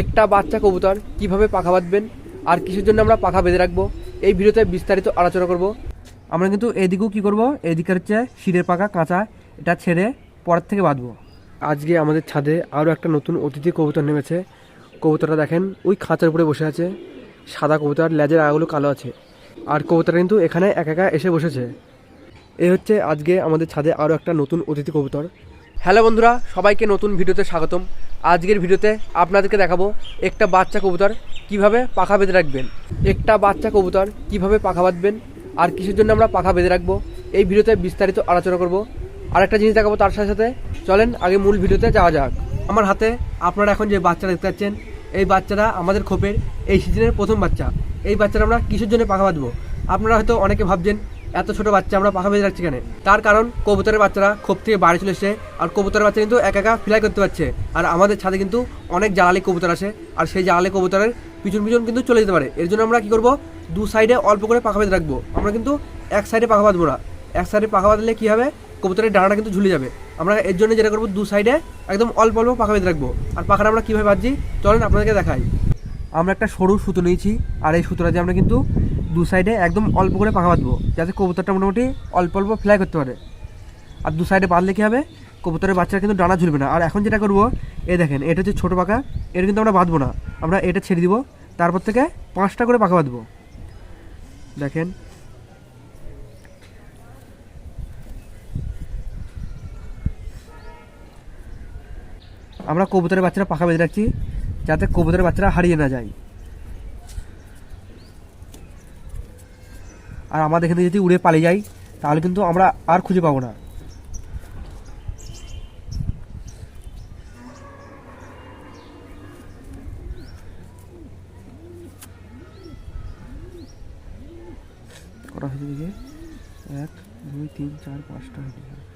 একটা বাচ্চা কবুতর কীভাবে পাখা বাঁধবেন আর কিসের জন্য আমরা পাখা বেঁধে রাখব, এই ভিডিওতে বিস্তারিত আলোচনা করব। আমরা কিন্তু এদিকেও কি করব? এদিকে হচ্ছে শিরের পাখা কাঁচা, এটা ছেড়ে পরের থেকে বাঁধবো। আজকে আমাদের ছাদে আরও একটা নতুন অতিথি কবুতর নেমেছে। কবুতরটা দেখেন, ওই খাঁচার উপরে বসে আছে। সাদা কবুতর, লেজের আগুলো কালো আছে। আর কবুতরটা কিন্তু এখানে একা একা এসে বসেছে। এই হচ্ছে আজকে আমাদের ছাদে আরও একটা নতুন অতিথি কবুতর। হ্যালো বন্ধুরা, সবাইকে নতুন ভিডিওতে স্বাগতম। আজকের ভিডিওতে আপনাদেরকে দেখাবো একটা বাচ্চা কবুতর কীভাবে পাখা বেঁধে রাখবেন, একটা বাচ্চা কবুতর কীভাবে পাখা বাঁধবেন আর কিসের জন্য আমরা পাখা বেঁধে রাখব, এই ভিডিওতে বিস্তারিত আলোচনা করব। আর একটা জিনিস দেখাবো তার সাথে সাথে, চলেন আগে মূল ভিডিওতে যাওয়া যাক। আমার হাতে আপনারা এখন যে বাচ্চারা দেখতে পাচ্ছেন, এই বাচ্চারা আমাদের খোপের এই সিজনের প্রথম বাচ্চা। এই বাচ্চারা আমরা কিসের জন্য পাখা বাঁধবো? আপনারা হয়তো অনেকে ভাবছেন এত ছোট বাচ্চা আমরা পাখা বেঁধে রাখছি কেন? তার কারণ কবুতরের বাচ্চারা খোপ থেকে বাড়ি চলে এসছে আর কবুতরের বাচ্চা কিন্তু একা একা ফ্লাই করতে পারছে। আর আমাদের ছাদে কিন্তু অনেক জ্বালালি কবুতর আসে আর সেই জ্বালালি কবুতরের পিছন পিছন কিন্তু চলে যেতে পারে। এর জন্য আমরা কি করব? দু সাইডে অল্প করে পাখা বেঁধে রাখব। আমরা কিন্তু এক সাইডে পাখা বাঁধবো না। এক সাইডে পাখা বাঁধলে কী হবে? কবুতরের ডানাটা কিন্তু ঝুলে যাবে। আমরা এর জন্য যেটা করব, দু সাইডে একদম অল্প অল্প পাখা বেঁধে রাখব। আর পাখাটা আমরা কীভাবে বাঁধছি? চলেন আপনাদেরকে দেখাই। আমরা একটা সরু সুতো নিয়েছি আর এই সুতোটা দিয়ে আমরা কিন্তু দু সাইডে একদম অল্প করে পাখা বাঁধবো, যাতে কবুতরটা মোটামুটি অল্প অল্প ফ্লাই করতে পারে। আর দু সাইডে বাঁধলে কী হবে? কবুতরের বাচ্চারা কিন্তু ডানা ঝুলবে না। আর এখন যেটা করব, এ দেখেন, এটা হচ্ছে ছোটো পাখা এটা কিন্তু আমরা বাঁধবো না। আমরা এটা ছেড়ে দিব, তারপর থেকে পাঁচটা করে পাখা বাঁধবো। দেখেন। আমরা কবুতরের বাচ্চারা পাখা বেঁধে রাখছি, যাতে কবুতরের বাচ্চারা হারিয়ে না যায়। আর আমাদের এখানে যদি উড়ে পালিয়ে যাই, তাহলে কিন্তু আমরা আর খুঁজে পাবো না। এক, দুই, তিন, চার, পাঁচটা হয়েছে।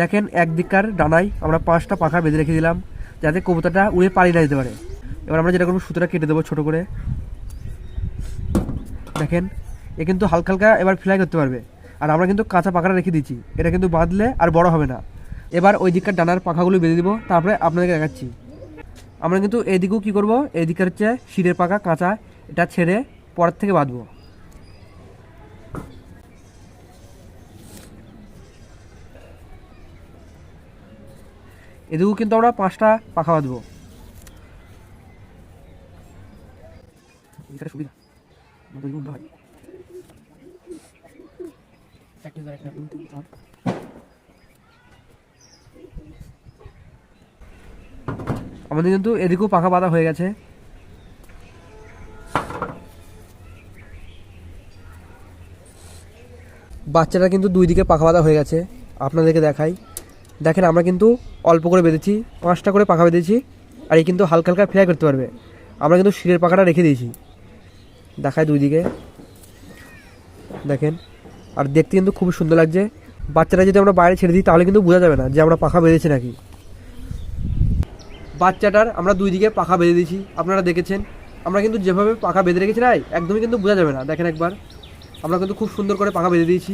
দেখেন একদিককার ডানায় আমরা পাঁচটা পাখা বেঁধে রেখে দিলাম, যাতে কবুতরটা উড়ে পালিয়ে না যেতে পারে। এবার আমরা যেটা করব, সুতোটা কেটে দেবো ছোটো করে। দেখেন, এ কিন্তু হালকা হালকা এবার ফ্লাই করতে পারবে। আর আমরা কিন্তু কাঁচা পাখাটা রেখে দিচ্ছি এটা কিন্তু বাঁধলে আর বড় হবে না। এবার ওই দিককার ডানার পাখাগুলো বেঁধে দিব, তারপরে আপনাদেরকে দেখাচ্ছি। আমরা কিন্তু এদিকেও কী করব? এদিকের হচ্ছে শিরের পাখা কাঁচা, এটা ছেড়ে পরের থেকে বাঁধবো। এদিকেও কিন্তু আমরা পাঁচটা পাখা বাঁধবো। এটা সুবিধা। আমাদের কিন্তু এদিকেও পাখা বাঁধা হয়ে গেছে। বাচ্চারা কিন্তু দুই দিকে পাখা বাঁধা হয়ে গেছে। আপনাদেরকে দেখাই। দেখেন আমরা কিন্তু অল্প করে বেঁধেছি, পাঁচটা করে পাখা বেঁধেছি, আর এই কিন্তু হালকা হালকা ফ্লাই করতে পারবে। আমরা কিন্তু শিরের পাখাটা রেখে দিয়েছি। দেখায় দুই দিকে দেখেন, আর দেখতে কিন্তু খুব সুন্দর লাগছে। বাচ্চারা যদি আমরা বাইরে ছেড়ে দিই, তাহলে কিন্তু বোঝা যাবে না যে আমরা পাখা বেঁধেছি নাকি। বাচ্চাটার আমরা দুই দিকে পাখা বেঁধে দিয়েছি। আপনারা দেখেছেন, আমরা কিন্তু যেভাবে পাখা বেঁধে রেখেছি না, একদমই কিন্তু বোঝা যাবে না। দেখেন একবার, আমরা কিন্তু খুব সুন্দর করে পাখা বেঁধে দিয়েছি।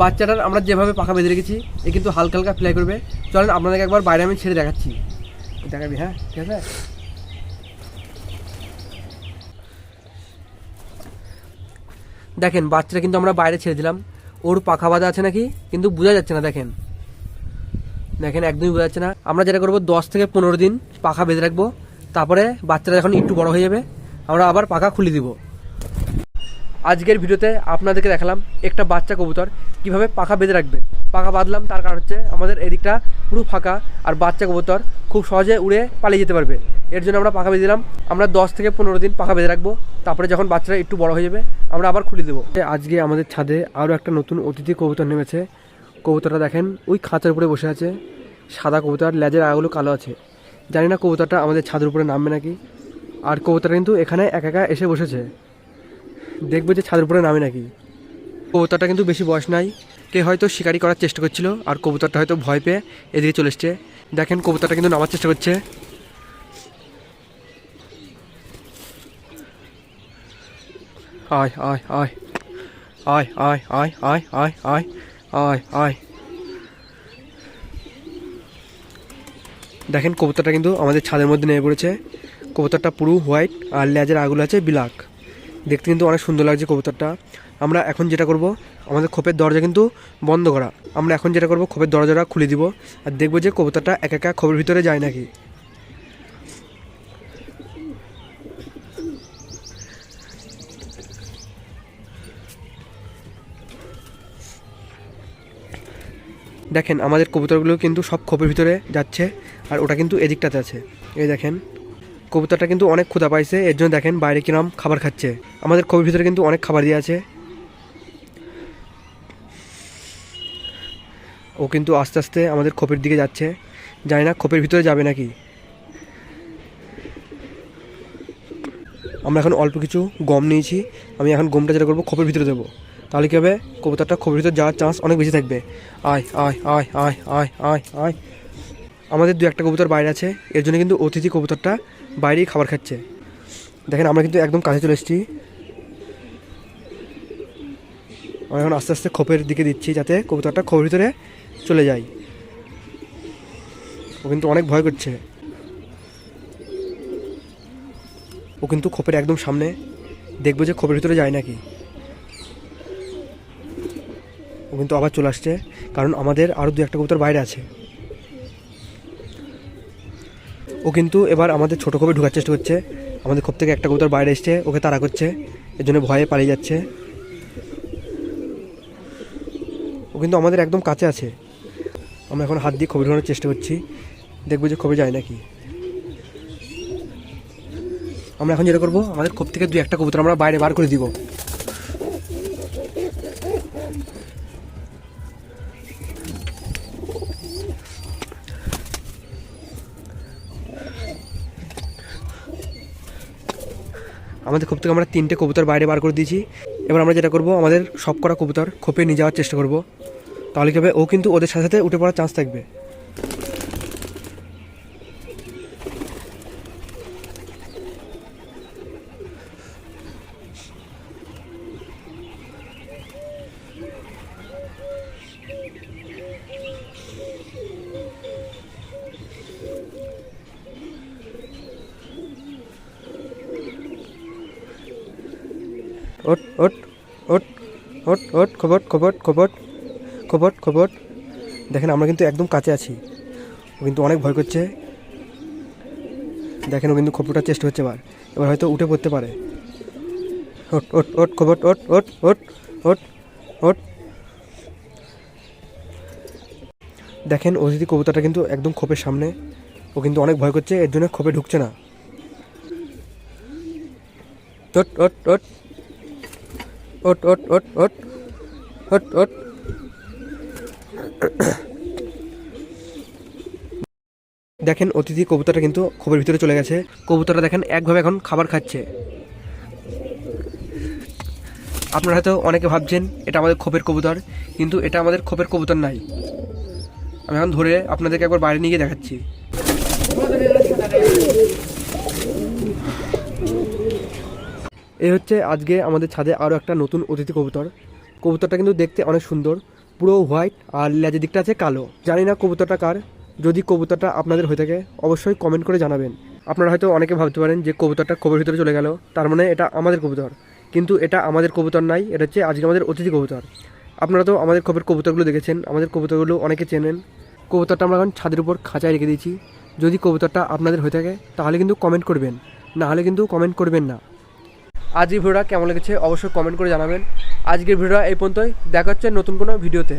বাচ্চাটার আমরা যেভাবে পাখা বেঁধে রেখেছি, এ কিন্তু হালকা হালকা ফ্লাই করবে। চলেন, আপনাদেরকে একবার বাইরে আমি ছেড়ে দেখাচ্ছি। দেখাবি হ্যাঁ? ঠিক আছে? দেখেন, বাচ্চাটা কিন্তু আমরা বাইরে ছেড়ে দিলাম। ওর পাখা বাঁধা আছে নাকি? কিন্তু বোঝা যাচ্ছে না, দেখেন। দেখেন, একদমই বোঝা যাচ্ছে না। আমরা যেটা করব, দশ থেকে পনেরো দিন পাখা বেঁধে রাখব। তারপরে বাচ্চারা যখন একটু বড় হয়ে যাবে, আমরা আবার পাখা খুলে দিব। আজকের ভিডিওতে আপনাদেরকে দেখালাম একটা বাচ্চা কবুতর। কীভাবে পাখা বেঁধে রাখবেন? পাখা বাঁধলাম, তার কারণ হচ্ছে আমাদের এদিকটা পুরো ফাঁকা আর বাচ্চা কবুতর খুব সহজে উড়ে পালিয়ে যেতে পারবে। এর জন্য আমরা পাখা বেঁধে দিলাম। আমরা দশ থেকে পনেরো দিন পাখা বেঁধে রাখব। তারপরে যখন বাচ্চারা একটু বড় হয়ে যাবে, আমরা আবার খুলে দেবো। আজকে আমাদের ছাদে আরও একটা নতুন অতিথি কবুতর নেমেছে। কবুতরটা দেখেন, ওই খাঁচার উপরে বসে আছে। সাদা কবুতর, লেজের আগুলো কালো আছে। জানি না কবুতরটা আমাদের ছাদের উপরে নামবে নাকি। আর কবুতরটা কিন্তু এখানে একা একা এসে বসেছে। দেখবে যে ছাদের উপরে নামে নাকি। কবুতরটা কিন্তু বেশি বয়স নাই। কে হয়তো শিকারি করার চেষ্টা করছিল, আর কবুতরটা হয়তো ভয় পেয়ে এদিকে চলে এসছে। দেখেন, কবুতরটা কিন্তু নামার চেষ্টা করছে। আয় আয় আয়। আয় আয় আয় আয় আয় আয় আয় আয়। দেখেন, কবুতরটা কিন্তু আমাদের ছাদের মধ্যে নেমে পড়েছে। কবুতরটা পুরো, হোয়াইট, আর লেজের আগুলো আছে ব্ল্যাক দেখতে কিন্তু অনেক সুন্দর লাগছে কবুতরটা। আমরা এখন যেটা করব, আমাদের খোপের দরজা কিন্তু বন্ধ করা। আমরা এখন যেটা করব, খোপের দরজাটা খুলে দিব আর দেখব যে কবুতরটা এক একা খোপের ভিতরে যায় নাকি। দেখেন, আমাদের কবুতরগুলো কিন্তু সব খোপের ভিতরে যাচ্ছে আর ওটা কিন্তু এদিকটাতে আছে। এই দেখেন, কবুতরটা কিন্তু অনেক ক্ষুধা পাইছে, এর জন্য দেখেন বাইরে কিরম খাবার খাচ্ছে। আমাদের খোপের ভিতরে কিন্তু অনেক খাবার দিয়ে আছে। ও কিন্তু আস্তে আস্তে আমাদের খোপের দিকে যাচ্ছে। জানি না খোপের ভিতরে যাবে নাকি। আমরা এখন অল্প কিছু গম নিয়েছি। আমি এখন গমটা যেটা করব খোপের ভিতরে দেবো। তাহলে কী হবে? কবুতরটা খোপের ভিতরে যাওয়ার চান্স অনেক বেশি থাকবে। আয় আয় আয় আয় আয় আয় আয়। আমাদের দু একটা কবুতর বাইরে আছে। এর জন্য কিন্তু অতিথি কবুতরটা বাইরেই খাবার খাচ্ছে। দেখেন, আমরা কিন্তু একদম কাছে চলে এসেছি। আমরা এখন আস্তে আস্তে খোপের দিকে দিচ্ছি যাতে কবুতরটা খোপের ভিতরে চলে যায়। ও কিন্তু অনেক ভয় করছে। ও কিন্তু খোপের একদম সামনে দেখব যে খোপের ভিতরে যায় নাকি। ও কিন্তু আবার চলে আসছে, কারণ আমাদের আরও দু একটা কবুতর বাইরে আছে। ও কিন্তু এবার আমাদের ছোটো খোপে ঢোকার চেষ্টা করছে। আমাদের খোপ থেকে একটা কবুতর বাইরে এসছে, ওকে তাড়া করছে, এর জন্য ভয়ে পালিয়ে যাচ্ছে। ও কিন্তু আমাদের একদম কাছে আছে। আমরা এখন হাত দিয়ে খবর ঢোকানোর চেষ্টা করছি। দেখব যে খবর যায় নাকি। আমরা এখন যেটা করব, আমাদের খোপ থেকে দু একটা কবুতর আমরা বাইরে বার করে দিব। আমাদের খোপ থেকে আমরা তিনটে কবুতর বাইরে বার করে দিয়েছি। এবার আমরা যেটা করব, আমাদের সব করা কবুতর খোপে নিয়ে যাওয়ার চেষ্টা করব। তাহলে কী হবে? ও কিন্তু ওদের সাথে সাথে উঠে পড়ার চান্স থাকবে। ওট ওট খবর খবর খবর। খবর খবর দেখেন আমরা কিন্তু একদম কাছে আছি ও কিন্তু অনেক ভয় করছে দেখেন ও কিন্তু খবরটা চেষ্টা হচ্ছে এবার এবার হয়তো উঠে পড়তে পারে ওট ওট ওট খবর ওট ওট ওট ওট ওট দেখেন অতিথি কবুতরটা কিন্তু একদম খোপের সামনে ও কিন্তু অনেক ভয় করছে এর জন্য খোপে ঢুকছে না ওট ওট ওট ওট ওট ওট ওট ওট ওট দেখেন অতিথি কবুতরটা কিন্তু খোপের ভিতরে চলে গেছে। কবুতরটা দেখেন একভাবে এখন খাবার খাচ্ছে। আপনারা হয়তো অনেকে ভাবছেন, এটা আমাদের খোপের কবুতর, কিন্তু এটা আমাদের খোপের কবুতর নাই। আমি এখন ধরে আপনাদেরকে একবার বাইরে নিয়ে গিয়ে দেখাচ্ছি। এই হচ্ছে আজকে আমাদের ছাদে আরও একটা নতুন অতিথি কবুতর। কবুতরটা কিন্তু দেখতে অনেক সুন্দর। পুরো হোয়াইট আর লেজের দিকটা আছে কালো। জানি না কবুতরটা কার। যদি কবুতরটা আপনাদের হয়ে থাকে, অবশ্যই কমেন্ট করে জানাবেন। আপনারা হয়তো অনেকে ভাবতে পারেন যে কবুতরটা কবের ভিতরে চলে গেল। তার মানে এটা আমাদের কবুতর। কিন্তু এটা আমাদের কবুতর নাই, এটা হচ্ছে আজকে আমাদের অতিথি কবুতর। আপনারা তো আমাদের খবর কবুতরগুলো দেখেছেন, আমাদের কবুতরগুলো অনেকে চেনেন। কবুতরটা আমরা এখন ছাদের উপর খাঁচায় রেখে দিয়েছি। যদি কবুতরটা আপনাদের হয়ে থাকে, তাহলে কিন্তু কমেন্ট করবেন। না হলে কিন্তু কমেন্ট করবেন না। আজকের ভিডিওটা কেমন লেগেছে অবশ্যই কমেন্ট করে জানাবেন। আজকের ভিডিওটা এই পর্যন্তই। দেখা হচ্ছে নতুন কোনো ভিডিওতে।